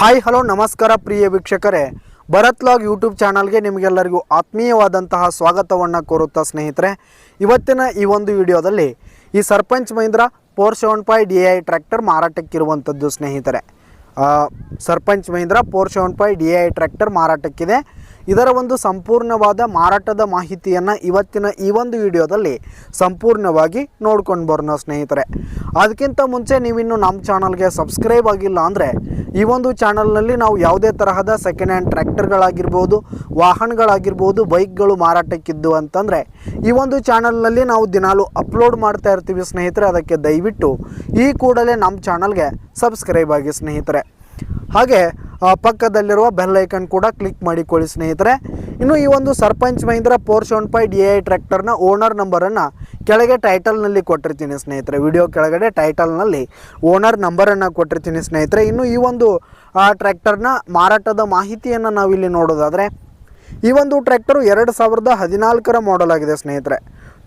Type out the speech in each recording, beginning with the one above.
Hi, hello, ನಮಸ್ಕಾರ ಪ್ರಿಯ ವೀಕ್ಷಕರೇ. Bharat log YouTube ಚಾನಲ್ಗೆ ನಿಮಗೆಲ್ಲರಿಗೂ ಆತ್ಮೀಯವಾದಂತಹ ಸ್ವಾಗತವನ್ನು ಕೋರುತ್ತಾ ಸ್ನೇಹಿತರೆ. ಇವತ್ತಿನ ಈ ಒಂದು ವಿಡಿಯೋದಲ್ಲಿ ಈ Sarpanch Mahindra four seven five D I tractor ಮಾರಾಟಕ್ಕಿರುವಂಥದ್ದು ಸ್ನೇಹಿತರೆ. Sarpanch Mahindra four seven five D I tractor ಮಾರಾಟಕ್ಕಿದೆ. ಇದರ ಒಂದು ಸಂಪೂರ್ಣವಾದ ಮಾರಾಟದ ಮಾಹಿತಿಯನ್ನು ಇವತ್ತಿನ ಈ ಒಂದು ವಿಡಿಯೋದಲ್ಲಿ ಸಂಪೂರ್ಣವಾಗಿ ನೋಡ್ಕೊಂಡು ಬರೋಣ ಸ್ನೇಹಿತರೆ. ಅದಕ್ಕಿಂತ ಮುಂಚೆ ನೀವಿನ್ನು ನಮ್ಮ ಚಾನಲ್ಗೆ ಸಬ್ಸ್ಕ್ರೈಬ್ ಆಗಿಲ್ಲ ಅಂದರೆ ಈ ಒಂದು ಚಾನಲ್ನಲ್ಲಿ ನಾವು ಯಾವುದೇ ತರಹದ ಸೆಕೆಂಡ್ ಹ್ಯಾಂಡ್ ಟ್ರ್ಯಾಕ್ಟರ್ಗಳಾಗಿರ್ಬೋದು, ವಾಹನಗಳಾಗಿರ್ಬೋದು, ಬೈಕ್ಗಳು ಮಾರಾಟಕ್ಕಿದ್ದು ಅಂತಂದರೆ ಈ ಒಂದು ಚಾನಲ್ನಲ್ಲಿ ನಾವು ದಿನಾಲು ಅಪ್ಲೋಡ್ ಮಾಡ್ತಾ ಇರ್ತೀವಿ ಸ್ನೇಹಿತರೆ. ಅದಕ್ಕೆ ದಯವಿಟ್ಟು ಈ ಕೂಡಲೇ ನಮ್ಮ ಚಾನಲ್ಗೆ ಸಬ್ಸ್ಕ್ರೈಬ್ ಆಗಿ ಸ್ನೇಹಿತರೆ. ಹಾಗೆ ಪಕ್ಕದಲ್ಲಿರುವ ಬೆಲ್ ಐಕನ್ ಕೂಡ ಕ್ಲಿಕ್ ಮಾಡಿಕೊಳ್ಳಿ ಸ್ನೇಹಿತರೆ. ಇನ್ನು ಈ ಒಂದು Sarpanch Mahindra four seven five D I ಟ್ರ್ಯಾಕ್ಟರ್ನ ಓನರ್ ನಂಬರನ್ನು ಕೆಳಗೆ ಟೈಟಲ್ನಲ್ಲಿ ಕೊಟ್ಟಿರ್ತೀನಿ ಸ್ನೇಹಿತರೆ. ವಿಡಿಯೋ ಕೆಳಗಡೆ ಟೈಟಲ್ನಲ್ಲಿ ಓನರ್ ನಂಬರನ್ನು ಕೊಟ್ಟಿರ್ತೀನಿ ಸ್ನೇಹಿತರೆ. ಇನ್ನು ಈ ಒಂದು ಟ್ರ್ಯಾಕ್ಟರ್ನ ಮಾರಾಟದ ಮಾಹಿತಿಯನ್ನು ನಾವಿಲ್ಲಿ ನೋಡೋದಾದರೆ, ಈ ಒಂದು ಟ್ರ್ಯಾಕ್ಟರು ಎರಡು ಸಾವಿರದ ಹದಿನಾಲ್ಕರ ಮಾಡಲ್ ಆಗಿದೆ ಸ್ನೇಹಿತರೆ.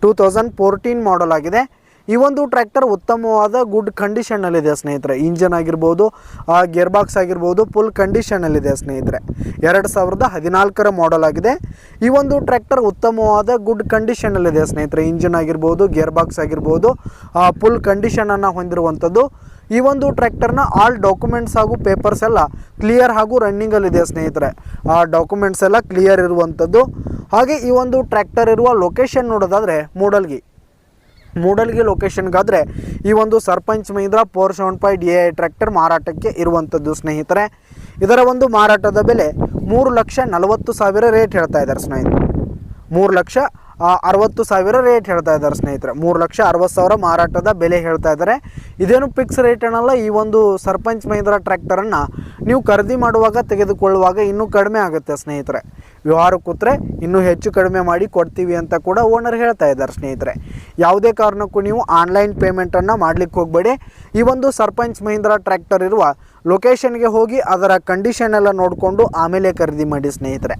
ಟೂ ತೌಸಂಡ್ ಫೋರ್ಟೀನ್ ಮಾಡಲ್ ಆಗಿದೆ. ಈ ಒಂದು ಟ್ರ್ಯಾಕ್ಟರ್ ಉತ್ತಮವಾದ ಗುಡ್ ಕಂಡೀಷನ್ನಲ್ಲಿದೆ ಸ್ನೇಹಿತರೆ. ಇಂಜನ್ ಆಗಿರ್ಬೋದು ಗೇರ್ ಬಾಕ್ಸ್ ಆಗಿರ್ಬೋದು ಫುಲ್ ಕಂಡೀಷನಲ್ಲಿದೆ ಸ್ನೇಹಿತರೆ. ಎರಡು ಸಾವಿರದ ಹದಿನಾಲ್ಕರ ಮಾಡೆಲ್ ಆಗಿದೆ. ಈ ಒಂದು ಟ್ರ್ಯಾಕ್ಟರ್ ಉತ್ತಮವಾದ ಗುಡ್ ಕಂಡೀಷನಲ್ಲಿದೆ ಸ್ನೇಹಿತರೆ. ಇಂಜಿನ್ ಆಗಿರ್ಬೋದು ಗೇರ್ ಬಾಕ್ಸ್ ಆಗಿರ್ಬೋದು ಫುಲ್ ಕಂಡೀಷನನ್ನು ಹೊಂದಿರುವಂಥದ್ದು. ಈ ಒಂದು ಟ್ರ್ಯಾಕ್ಟರ್ನ ಆಲ್ ಡಾಕ್ಯುಮೆಂಟ್ಸ್ ಹಾಗೂ ಪೇಪರ್ಸ್ ಎಲ್ಲ ಕ್ಲಿಯರ್ ಹಾಗೂ ರನ್ನಿಂಗಲ್ಲಿದೆ ಸ್ನೇಹಿತರೆ. ಆ ಡಾಕ್ಯುಮೆಂಟ್ಸ್ ಎಲ್ಲ ಕ್ಲಿಯರ್ ಇರುವಂಥದ್ದು. ಹಾಗೆ ಈ ಒಂದು ಟ್ರ್ಯಾಕ್ಟರ್ ಇರುವ ಲೊಕೇಶನ್ ನೋಡೋದಾದರೆ ಮೂಡಲ್ಗಿ ಮೂಡಲ್ಗಿ ಲೊಕೇಶನ್ಗಾದರೆ ಈ ಒಂದು Sarpanch Mahindra four seven five I tractor ಮಾರಾಟಕ್ಕೆ ಇರುವಂಥದ್ದು ಸ್ನೇಹಿತರೆ. ಇದರ ಒಂದು ಮಾರಾಟದ ಬೆಲೆ ಮೂರು ಲಕ್ಷ ನಲವತ್ತು ಸಾವಿರ ರೇಟ್ ಹೇಳ್ತಾ ಇದ್ದಾರೆ ಸ್ನೇಹಿತರೆ. ಮೂರು ಲಕ್ಷ ಅರವತ್ತು ಸಾವಿರ ರೇಟ್ ಹೇಳ್ತಾ ಇದ್ದಾರೆ ಸ್ನೇಹಿತರೆ. ಮೂರು ಲಕ್ಷ ಅರವತ್ತು ಸಾವಿರ ಮಾರಾಟದ ಬೆಲೆ ಹೇಳ್ತಾ ಇದ್ದಾರೆ. ಇದೇನು ಫಿಕ್ಸ್ ರೇಟ್ ಏನಲ್ಲ, ಈ ಒಂದು ಸರ್ಪಂಚ್ ಮಹೀಂದ್ರ ಟ್ರ್ಯಾಕ್ಟರನ್ನು ನೀವು ಖರೀದಿ ಮಾಡುವಾಗ ತೆಗೆದುಕೊಳ್ಳುವಾಗ ಇನ್ನೂ ಕಡಿಮೆ ಆಗುತ್ತೆ ಸ್ನೇಹಿತರೆ. ವ್ಯವಹಾರ ಕೂತ್ರೆ ಇನ್ನೂ ಹೆಚ್ಚು ಕಡಿಮೆ ಮಾಡಿ ಕೊಡ್ತೀವಿ ಅಂತ ಕೂಡ ಓನರ್ ಹೇಳ್ತಾ ಇದ್ದಾರೆ ಸ್ನೇಹಿತರೆ. ಯಾವುದೇ ಕಾರಣಕ್ಕೂ ನೀವು ಆನ್ಲೈನ್ ಪೇಮೆಂಟನ್ನು ಮಾಡಲಿಕ್ಕೆ ಹೋಗಬೇಡಿ. ಈ ಒಂದು ಸರ್ಪಂಚ್ ಮಹೀಂದ್ರ ಟ್ರ್ಯಾಕ್ಟರ್ ಇರುವ ಲೊಕೇಶನ್ಗೆ ಹೋಗಿ ಅದರ ಕಂಡೀಷನ್ ಎಲ್ಲ ನೋಡಿಕೊಂಡು ಆಮೇಲೆ ಖರೀದಿ ಮಾಡಿ ಸ್ನೇಹಿತರೆ.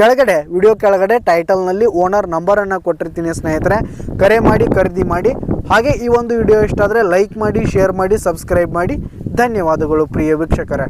ಕೆಳಗಡೆ ವಿಡಿಯೋ ಕೆಳಗಡೆ ಟೈಟಲ್ನಲ್ಲಿ ಓನರ್ ನಂಬರನ್ನು ಕೊಟ್ಟಿರ್ತೀನಿ ಸ್ನೇಹಿತರೆ. ಕರೆ ಮಾಡಿ, ಖರೀದಿ ಮಾಡಿ. ಹಾಗೆ ಈ ಒಂದು ವಿಡಿಯೋ ಇಷ್ಟ ಆದರೆ ಲೈಕ್ ಮಾಡಿ ಶೇರ್ ಮಾಡಿ ಸಬ್ಸ್ಕ್ರೈಬ್ ಮಾಡಿ. ಧನ್ಯವಾದಗಳು ಪ್ರಿಯ ವೀಕ್ಷಕರೇ.